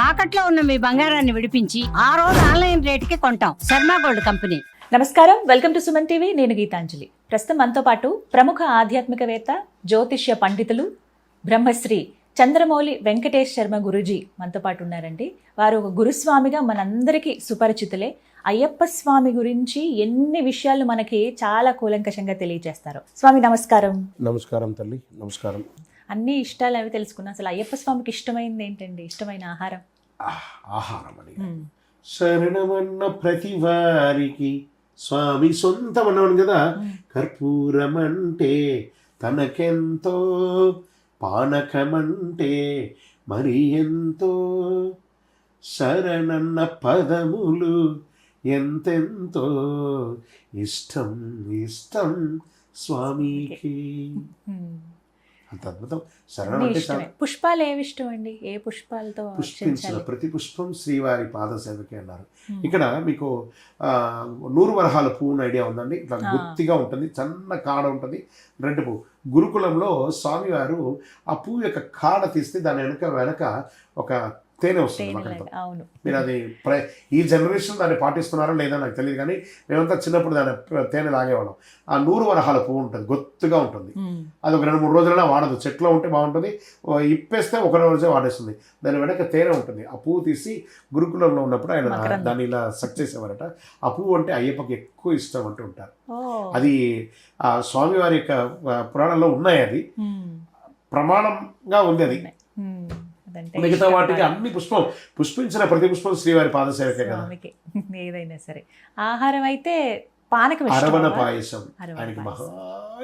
తాకట్లో ఉన్న మీ బంగారాన్ని విడిపించి ఆ రోజు ఆన్లైన్ రేటుకి కొంటాం. Sharma gold company. నమస్కారం. Welcome to Suman TV. నేను గీతాంజలి. ప్రస్తుతం మనతో పాటు ప్రముఖ ఆధ్యాత్మికవేత్త జ్యోతిష్య పండితులు బ్రహ్మశ్రీ చంద్రమౌళి వెంకటేష్ శర్మ గురుజీ మనతో పాటు ఉన్నారండి. వారు ఒక గురుస్వామిగా మనందరికీ సుపరిచితులే. అయ్యప్ప స్వామి గురించి ఎన్ని విషయాలు మనకి చాలా కూలంకషంగా తెలియజేస్తారు. స్వామి నమస్కారం. నమస్కారం తల్లి. నమస్కారం. అన్ని ఇష్టాలు అవి తెలుసుకున్నాం. అసలు అయ్యప్ప స్వామికి ఇష్టమైంది ఏంటండి? ఇష్టమైన ఆహారం? ఆహ్, ఆహారం అని. శరణమన్న ప్రతి వారికి స్వామి సొంతం అన్నాను కదా? మ్మ్. కర్పూరమంటే తనకెంతో పానకమంటే మరి ఎంతో. శరణన్న పదములు ఎంతెంతో ఇష్టం ఇష్టం స్వామికి. అంత అద్భుతం శరణం అంటే పుష్పాలు ఏవి ఇష్టం అండి ఏ పుష్పాలతో పుష్పించిన? ప్రతి పుష్పం శ్రీవారి పాద సేవకి అన్నారు. ఇక్కడ మీకు నూరు వరహాల పువ్వున ఐడియా ఉందండి ఇట్లా ఆ. గుత్తిగా ఉంటుంది సన్న కాడ ఉంటుంది రెడ్ పువ్వు గురుకులంలో స్వామివారు ఆ పువ్వు యొక్క కాడ తీస్తే దాని వెనక వెనక ఒక తేనె వస్తుంది మకరంతో అవును. మీరు అది ప్ర ఈ జనరేషన్ దాన్ని పాటిస్తున్నారో లేదో నాకు తెలియదు కానీ మేమంతా చిన్నప్పుడు దాన్ని ప్ర- తేనె లాగేవాళ్ళం. ఆ నూరు వరహాల పువ్వు ఉంటుంది గొత్తుగా ఉంటుంది. అది ఒక రెండు మూడు రోజులైనా వాడదు. చెట్లో ఉంటే బాగుంటుంది. ఇప్పేస్తే ఒక రోజే వాడేస్తుంది. దాని వెనక తేనె ఉంటుంది. ఆ పువ్వు తీసి గురుకులంలో ఉన్నప్పుడు ఆయన. దాన్ని ఇలా సక్ చేసేవారట. ఆ పువ్వు అంటే అయ్యప్పకి ఎక్కువ ఇష్టం అంటూ ఉంటారు. అది ఆ స్వామివారి యొక్క పురాణంలో ఉన్నాయి అది. ప్రమాణంగా ఉంది అది. మిగతా వాటికి. అన్ని పుష్పం పుష్పించిన ప్రతి పుష్పం శ్రీవారి పాదసేవకే కదా. ఏదైనా సరే. ఆహారం అయితే పానకం? అరవణ పాయసం. ఆయనకి మహా.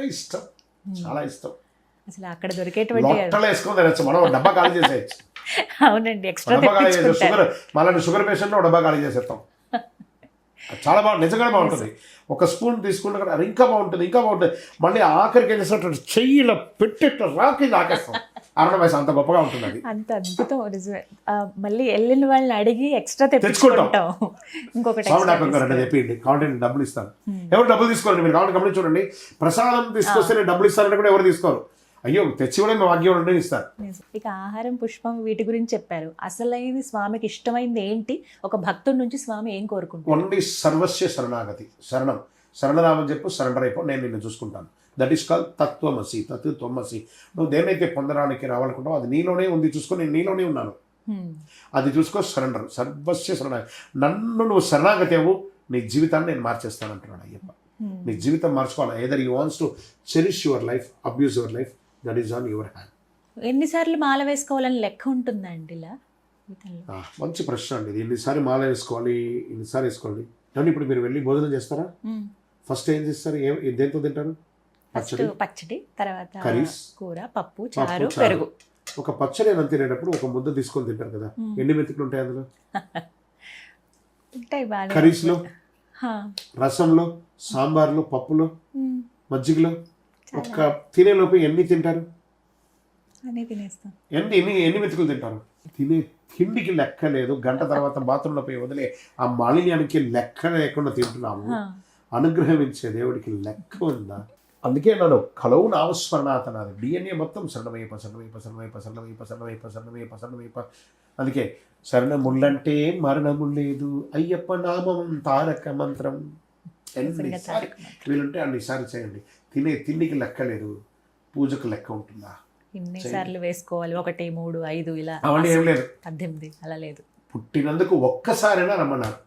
ఇష్టం. చాలా ఇష్టం. అసలు అక్కడ దొరికేటువంటి లొట్టలు వేసుకొని తినచ్చు. మనం డబ్బా ఖాళీ చేసేయచ్చు. అవునండి ఎక్స్ట్రా డబ్బా ఖాళీ చేసే షుగర్ మళ్ళీ షుగర్ పేషెంట్ డబ్బా ఖాళీ చేసేస్తాం. చాలా బాగుంది నిజంగా బాగుంటుంది. ఒక స్పూన్ కూడా, అరే ఇంకా బాగుంటుంది ఇంకా బాగుంటుంది. మళ్ళీ ఆఖరికి ఏం చేసినట్టు చెయ్యి ఇలా పెట్టేట్టు రాకి నాకేస్తాం వయసు అంత గొప్పగా ఉంటుంది అది అంత అద్భుతం నిజమే. మళ్ళీ వెళ్ళిన వాళ్ళని అడిగి ఎక్స్ట్రా తెచ్చుకుంటాం. ఇంకొకటి నాకు రెండు. తెప్పియండి కావాలంటే నేను డబ్బులు ఇస్తాను. ఎవరు డబ్బులు తీసుకోండి మీరు కావాలంటే గమనించి చూడండి. ప్రసాదం తీసుకొస్తే నేను డబ్బులు ఇస్తానంటే కూడా ఎవరు తీసుకోరు. అయ్యో తెచ్చి కూడా మేము భాగ్యం ఉంటే ఇస్తారు. ఇక ఆహారం పుష్పం వీటి గురించి చెప్పారు. అసలైన స్వామికి ఇష్టమైంది ఏంటి? ఒక భక్తుడి నుంచి స్వామి ఏం కోరుకుంటారు? ఓన్లీ సర్వస్య శరణాగతి. శరణం. శరణరామని చెప్పు సరెండర్ అయిపో నేను నిన్ను చూసుకుంటాను. దట్ ఈస్ కాల్ తత్వమసి తత్ త్వమసి నువ్వు దేన్నైతే పొందడానికి రావాలనుకుంటావు అది నీలోనే ఉంది చూసుకొని నేను నీలోనే ఉన్నాను. మ్మ్. అది చూసుకో సరెండర్ సర్వస్య శరణాగతి నన్ను నువ్వు శరణాగతి అవ్వు నీ జీవితాన్ని నేను మార్చేస్తాను అంటున్నాడు అయ్యప్ప. మ్మ్. నీ జీవితం మార్చుకోవాలి. Either you wants to cherish your life abuse your life that is on your hand ఎన్నిసార్లు మాల వేసుకోవాలని లెక్క ఉంటుందా అండి ఇలా? మంచి ప్రశ్న అండి ఇది. ఎన్నిసారి మాల వేసుకోవాలి ఎన్నిసారి వేసుకోవాలి? కానీ ఇప్పుడు మీరు వెళ్ళి భోజనం చేస్తారా. ఫస్ట్ ఏం చేస్తారు? ఏం దేంతో తింటారు? ఫస్ట్ పచ్చడి? పచ్చడి తర్వాత కూర పప్పు చారు. పెరుగు. ఒక పచ్చడి అని తినేటప్పుడు ఒక ముద్ద తీసుకొని తింటారు కదా. ఎన్ని మెతుకులు ఉంటాయి అందులో? ఉంటాయి బాగా కర్రీస్లో. రసంలో సాంబార్లో పప్పులో. మజ్జిగలో. ఒక్క తినేలోపు ఎన్ని తింటారు? ఎన్ని ఎన్ని ఎన్ని మెతుకులు తింటారు? తినే తిండికి లెక్క లేదు. గంట తర్వాత బాత్రూంలో పోయి వదిలే. ఆ మాలిన్యానికి లెక్క లేకుండా తింటున్నాము. హా. అనుగ్రహం ఇచ్చే దేవుడికి లెక్క ఉందా? అందుకే నన్ను కలవు నామస్మరణాత డిఎన్ఏ మొత్తం శరణమయ్యప్ప శరణమయ్యప్ప శరణమయ్యప్ప శరణమయ్యప్ప శరణమయ్యప్ప శరణమయ్యప్ప శరణమయ్యప్ప అందుకే శరణముళ్ళంటే మరణము లేదు అయ్యప్ప నామం తారక మంత్రం. ఎన్నిసారి. వీలుంటే అన్నిసారి చేయండి. తినే తిండికి లెక్క లేదు. పూజకు లెక్క ఉంటుందా? ఇన్ని సార్లు వేసుకోవాలి. ఒకటి మూడు ఐదు ఇలా అవన్నీ ఏం లేదు. పద్దెనిమిది అలా లేదు. పుట్టినందుకు ఒక్కసారైనా రమ్మన్నారు.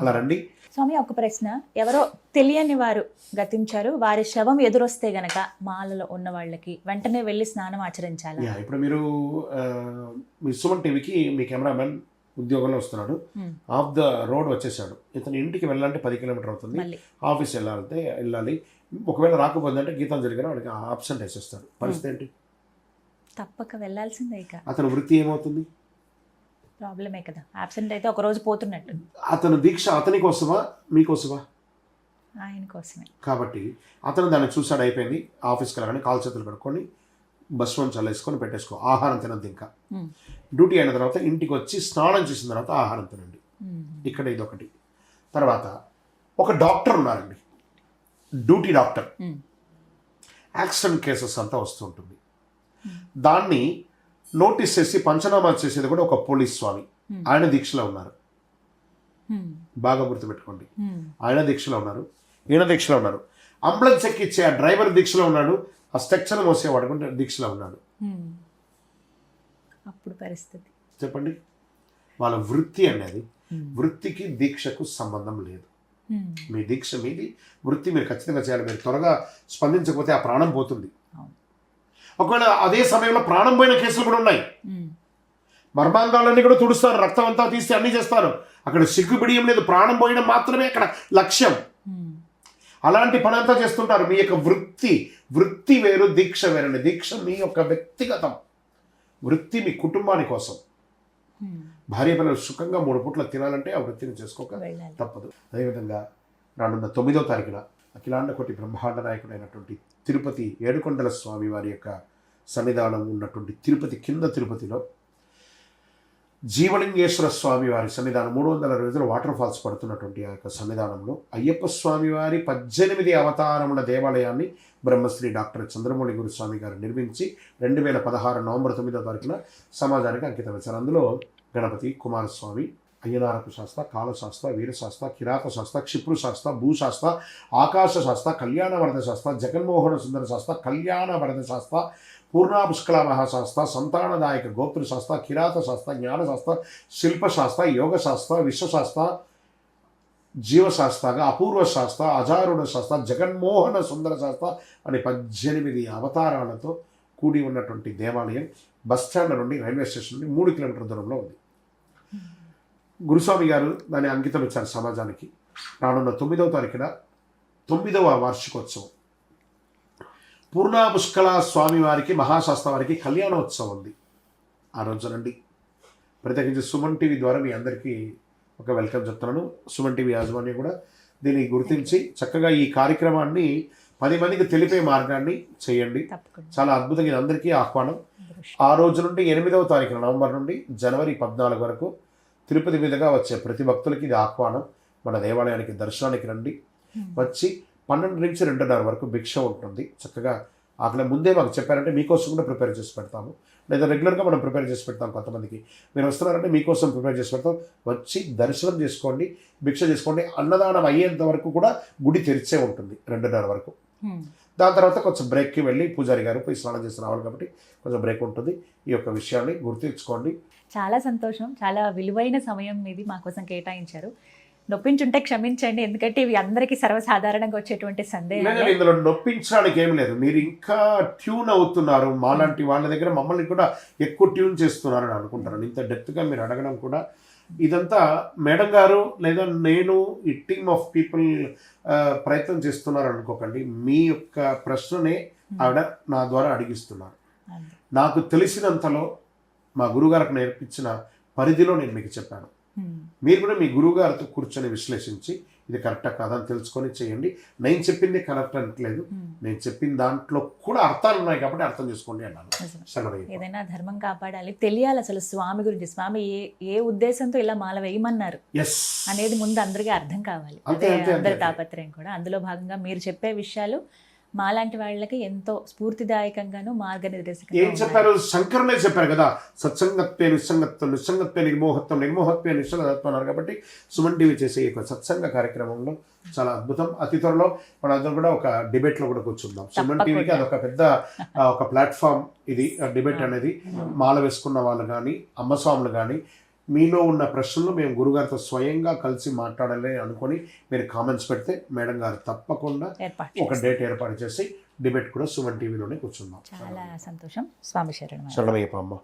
అలా రండి. స్వామి ఒక ప్రశ్న. ఎవరో తెలియని వారు గతించారు. వారి శవం ఎదురొస్తే గనక మాలలో ఉన్న వాళ్ళకి వెంటనే వెళ్ళి స్నానం ఆచరించాలా? ఇప్పుడు మీరు మీ సుమన్ టీవీకి మీ కెమెరామెన్ ఉద్యోగంలో వస్తున్నాడు. ఆఫ్ ద రోడ్ వచ్చేసాడు. ఇతను ఇంటికి వెళ్ళాలంటే పది కిలోమీటర్ అవుతుంది. ఆఫీస్ వెళ్ళాలంటే వెళ్ళాలి. ఒకవేళ రాకపోతే అంటే గీతాంజలి గారు వాడికి ఆబ్సెంట్ వేసేస్తాడు పరిస్థితి ఏంటి? తప్పక వెళ్ళాల్సిందే ఇక. అతని వృత్తి ఏమవుతుంది? ప్రాబ్లమే కదా. ఆబ్సెంట్ అయితే ఒక రోజు పోతున్నట్టు. అతను దీక్ష అతని కోసమా మీకోసమా ఆయన కోసమే. కాబట్టి అతను దాన్ని చూసాడు అయిపోయింది. ఆఫీస్కి వెళ్ళగానే కాల్ చేతులు కడుక్కొని బస్ వన్ చల్లేసుకొని పెట్టేసుకో ఆహారం తినద్దు ఇంకా. Hmm. డ్యూటీ అయిన తర్వాత ఇంటికి వచ్చి స్నానం చేసిన తర్వాత ఆహారం తినండి. మ్మ్. ఇక్కడ ఇదొకటి. తర్వాత ఒక డాక్టర్ ఉన్నారండి. Duty doctor. మ్మ్. యాక్సిడెంట్ కేసెస్ అంతా వస్తుంటుంది దాన్ని నోటీస్ చేసి పంచనామా చేసేది కూడా ఒక పోలీస్ స్వామి. ఆయన దీక్షలో ఉన్నారు. బాగా గుర్తుపెట్టుకోండి. ఆయన దీక్షలో ఉన్నారు ఈయన దీక్షలో ఉన్నారు అంబులెన్స్ ఎక్కిచ్చే ఆ డ్రైవర్ దీక్షలో ఉన్నాడు ఆ స్ట్రక్చర్ మోసేవాడు కూడా దీక్షలో ఉన్నాడు. అప్పుడు పరిస్థితి చెప్పండి వాళ్ళ వృత్తి అనేది. వృత్తికి దీక్షకు సంబంధం లేదు. మీ దీక్ష మీది వృత్తి మీరు ఖచ్చితంగా చేయాలి మీరు త్వరగా స్పందించకపోతే ఆ ప్రాణం పోతుంది. ఒకవేళ అదే సమయంలో ప్రాణం పోయిన కేసులు కూడా ఉన్నాయి. మర్మాంగాలన్నీ కూడా తుడుస్తారు. రక్తం అంతా తీస్తే అన్ని చేస్తారు. అక్కడ సిగ్గు బిడియం లేదు. ప్రాణం పోయడం మాత్రమే అక్కడ లక్ష్యం. అలాంటి పని అంతా చేస్తుంటారు. మీ యొక్క వృత్తి వృత్తి వేరు దీక్ష వేరండి. దీక్ష మీ యొక్క వ్యక్తిగతం. వృత్తి మీ కుటుంబాని కోసం. భార్య పిల్లలు సుఖంగా మూడు పూట్ల తినాలంటే ఆ వృత్తిని చేసుకోక తప్పదు. అదేవిధంగా రానున్న తొమ్మిదో తారీఖున అఖిలాండ కోటి బ్రహ్మాండ నాయకుడైనటువంటి తిరుపతి ఏడుకొండల స్వామి వారి యొక్క సన్నిధానం ఉన్నటువంటి తిరుపతి కింద తిరుపతిలో జీవలింగేశ్వర స్వామి వారి సన్నిధానం మూడు వందల రోజులు వాటర్ ఫాల్స్ పడుతున్నటువంటి ఆ యొక్క సన్నిధానంలో అయ్యప్ప స్వామి వారి పద్దెనిమిది అవతారముల దేవాలయాన్ని బ్రహ్మశ్రీ డాక్టర్ చంద్రమౌళి గురుస్వామి గారు నిర్మించి రెండు వేల పదహారు నవంబర్ తొమ్మిదో తారీఖున సమాజానికి అంకితం ఇచ్చారు అందులో గణపతి కుమారస్వామి అయ్యనారపు శాస్త్ర కాలశాస్త్ర వీరశాస్త్ర కిరాత శాస్త్ర క్షిప్రు శాస్త్ర భూశాస్త్ర ఆకాశ శాస్త్ర కళ్యాణ వరద శాస్త్ర జగన్మోహన సుందర శాస్త్ర కళ్యాణ వరద శాస్త్ర పూర్ణా పుష్కల మహాశాస్త్ర సంతానదాయక గోత్ర శాస్త్ర కిరాత శాస్త్ర జ్ఞానశాస్త్ర శిల్పశాస్త్ర యోగశాస్త్ర విశ్వశాస్త్ర జీవశాస్త్రగా అపూర్వ శాస్త్ర అజారుణ శాస్త్ర జగన్మోహన సుందర శాస్త్ర అనే పద్దెనిమిది అవతారాలతో కూడి ఉన్నటువంటి దేవాలయం బస్ స్టాండ్ నుండి రైల్వే స్టేషన్ నుండి మూడు కిలోమీటర్ల దూరంలో ఉంది. గురుస్వామి గారు దాన్ని అంకితం ఇచ్చారు సమాజానికి. రానున్న తొమ్మిదవ తారీఖున తొమ్మిదవ వార్షికోత్సవం. పూర్ణా పుష్కల స్వామి వారికి మహాశాస్త్ర వారికి కళ్యాణోత్సవం ఉంది. ఆ రోజు రండి. ప్రత్యేకించి సుమన్ టీవీ ద్వారా మీ అందరికీ ఒక వెల్కమ్ చెప్తున్నాను. సుమన్ టీవీ యాజమాన్యం కూడా దీన్ని గుర్తించి చక్కగా ఈ కార్యక్రమాన్ని పది మందికి తెలిపే మార్గాన్ని చేయండి. చాలా అద్భుతంగా అందరికీ ఆహ్వానం. ఆ రోజు నుండి ఎనిమిదవ తారీఖు నవంబర్ నుండి జనవరి పద్నాలుగు వరకు తిరుపతి మీదుగా వచ్చే ప్రతి భక్తులకి ఇది ఆహ్వానం. మన దేవాలయానికి దర్శనానికి రండి. హ్మ్. వచ్చి పన్నెండు నుంచి రెండున్నర వరకు భిక్ష ఉంటుంది. చక్కగా అక్కడ ముందే మాకు చెప్పారంటే మీకోసం కూడా ప్రిపేర్ చేసి పెడతాము. లేదా రెగ్యులర్గా మనం ప్రిపేర్ చేసి పెడతాం కొంతమందికి. మీరు వస్తున్నారంటే మీకోసం ప్రిపేర్ చేసి పెడతాం. వచ్చి దర్శనం చేసుకోండి భిక్ష చేసుకోండి. అన్నదానం అయ్యేంత వరకు కూడా గుడి తెరిచే ఉంటుంది. రెండున్నర వరకు. హ్మ్. దాని తర్వాత కొంచెం బ్రేక్కి వెళ్ళి పూజారి గారు పోయి స్నానం చేసి రావాలి కాబట్టి కొంచెం బ్రేక్ ఉంటుంది. ఈ యొక్క విషయాన్ని గుర్తుంచుకోండి. చాలా సంతోషం. చాలా విలువైన సమయం మీది మా కోసం కేటాయించారు. నొప్పించుంటే క్షమించండి ఎందుకంటే ఇవి అందరికీ సర్వసాధారణంగా వచ్చేటువంటి లేదు సందేహాలు ఇందులో నొప్పించడానికి ఏం లేదు. మీరు ఇంకా ట్యూన్ అవుతున్నారు. మాలాంటి వాళ్ళ దగ్గర మమ్మల్ని కూడా ఎక్కువ ట్యూన్ చేస్తున్నారని అనుకుంటారు ఇంత డెప్త్గా మీరు అడగడం కూడా ఇదంతా మేడం గారు లేదా నేను ఈ టీమ్ ఆఫ్ పీపుల్ ప్రయత్నం చేస్తున్నారు అనుకోకండి. మీ యొక్క ప్రశ్ననే ఆవిడ నా ద్వారా అడిగిస్తున్నారు. నాకు తెలిసినంతలో మా గురుగారికి నేర్పించిన పరిధిలో నేను మీకు చెప్పాను. మీరు కూడా మీ గురువుగారితో కూర్చొని విశ్లేషించి ఇది కరెక్టా కాదా అని తెలుసుకొని చేయండి. నేను చెప్పింది కరెక్ట్ అనట్లేదు. హ్మ్. నేను చెప్పిన దాంట్లో కూడా అర్థాలు ఉన్నాయి కాబట్టి అర్థం చేసుకోండి అన్నాను. ఏదైనా ధర్మం కాపాడాలి. తెలియాలి అసలు స్వామి గురించి. స్వామి ఏ ఏ ఉద్దేశంతో ఇలా మాల వేయమన్నారు? అనేది ముందు అందరికీ అర్థం కావాలి. అందరి. తాపత్రయం కూడా. అందులో భాగంగా మీరు చెప్పే విషయాలు మాలాంటి వాళ్ళకి ఎంతో స్ఫూర్తిదాయకంగాను ఏం మార్గనిర్దేశకంగా చెప్పారు? శంకరులే చెప్పారు కదా. సత్సంగత్వే నిస్సంగత్వం నిస్సంగత్వే నిర్మోహత్వం నిర్మోహత్వే నిశ్చలత్వం అన్నారు కాబట్టి సుమన్ టీవీ చేసే ఈ సత్సంగ కార్యక్రమంలో చాలా అద్భుతం. అతి త్వరలో మనందరం కూడా ఒక డిబేట్లో కూడా కూర్చుందాం. సుమన్. టీవీకి అదొక పెద్ద ఒక ప్లాట్ఫామ్ ఇది డిబేట్ అనేది మాల వేసుకున్న వాళ్ళు కానీ అమ్మస్వాములు కానీ మీలో ఉన్న ప్రశ్నలు మేము గురుగారితో స్వయంగా కలిసి మాట్లాడాలి అనుకొని మీరు కామెంట్స్ పెడితే మేడం గారు తప్పకుండా ఒక డేట్ ఏర్పాటు చేసి డిబేట్ కూడా సుమన్ టీవీలోనే కూర్చుందాం. చాలా సంతోషం. స్వామి శరణం శరణమయ్యప్ప అమ్మ.